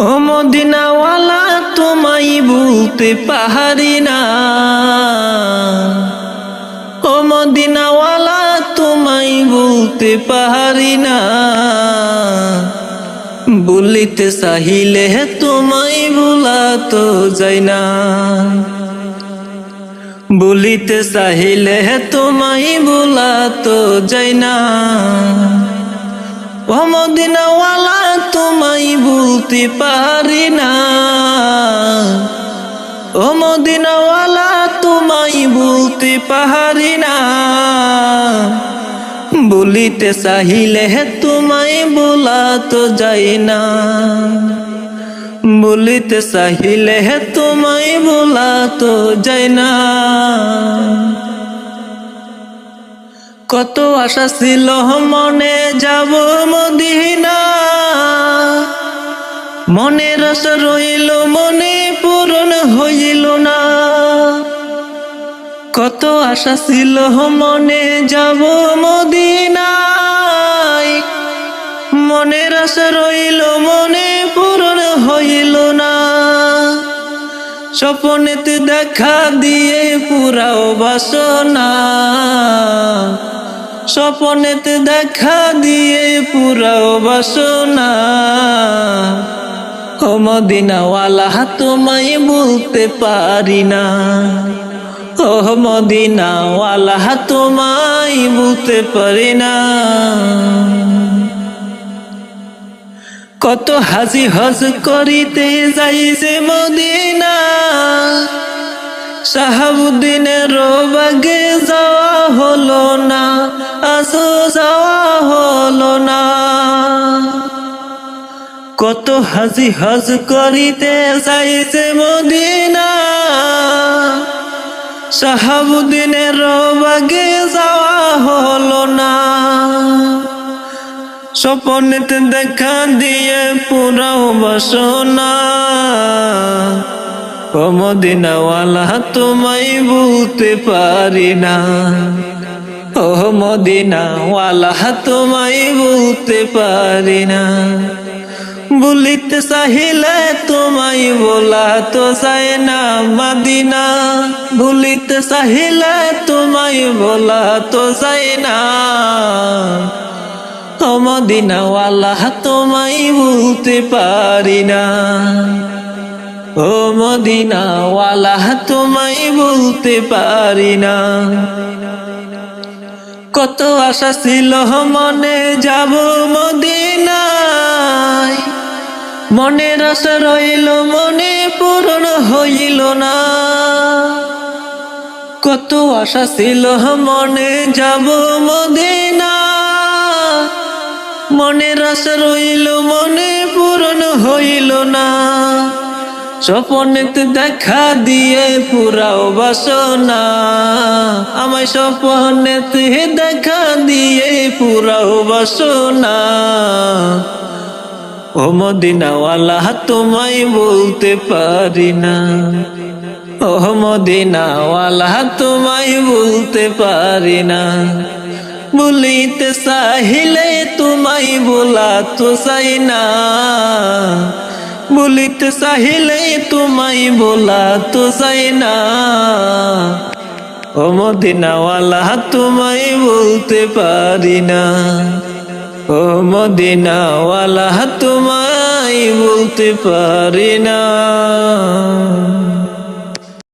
ও মদিনাওয়ালা, তোমায় বলতে পাহাড়ি না। ও মদিনাওয়ালা, তোমায় বলতে পাহাড়ি না। বলিতে চাহিলে তোমায় বলা তো যায় না। বলিতে চাহিলে তোমায় বলা তো যায় না। ও মদিনাওয়ালা তোমায় বলতে পারি না। ও মদিনাওয়ালা তোমায় বলতে পারি না। বলিতে চাহিলে হে তোমায় বলা তো যায় না। বলিতে চাহিলে হে তোমায় বলা তো যায় না। কত আশা ছিল মনে যাব মদিনা। মনের আশা রইল, মনে পূরণ হইল না। কত আশা ছিল মনে যাব মদিনায়। মনের আশা রইল, মনে পূরণ হইল না। স্বপনেতে দেখা দিয়ে পুরাও বাসনা। স্বপনেতে দেখা দিয়ে পুরাও বাসনা। ও তোমায় বলতে পারি না। ও মদিনাওয়ালা, তোমায় বলতে পারি না। কত হাজি হজ করিতে যাই যাইছে মদিনা। সাহাবুদ্দিনের বাগে যাওয়া হলো না। যাওয়া হলো না। কত হাজি হজ করিতে যাইছে মদিনা। সাহাবুদ্দিনের বাগে যাওয়া হলো না। স্বপনেতে দেখা দিয়ে পুরাও বাসনা। মদিনাওয়ালা, তোমায় বলতে পারি না। ও মদিনাওয়ালা, তোমায় বলতে পারি না। বলিতে চাহিলে তোমায় বলা তো যায় না মাদিনা। বলিতে চাহিলে তোমায় বলা তো যায় না। মদিনাওয়ালা, তোমায় বলতে পারি না। ও, মদিনাওয়ালা, তোমায় বলতে পারি না। কত আশা ছিল মনে যাব মদিনায়। মনের আশা রইল, মনে পূরণ হইল না। কত আশা ছিল মনে যাব মদিনা মনের আশা রইল, মনে পূরণ হইল না। স্বপনেতে দেখা দিয়ে পুরাও বাসনা। আমায় স্বপনেতে দেখা দিয়ে পুরাও বাসনা। ও মদিনাওয়ালা, তোমায় বলতে পারি না। ও মদিনাওয়ালা, তোমায় বলতে পারি না। বলিতে চাহিলে তোমায় বলা তো চাই না। বলিতে চাহিলে তোমায় বলা তো চাই না। ও মদিনাওয়ালা, তোমায় বলতে পারি না। ও মদিনাওয়ালা, তোমায় বলতে পারি না।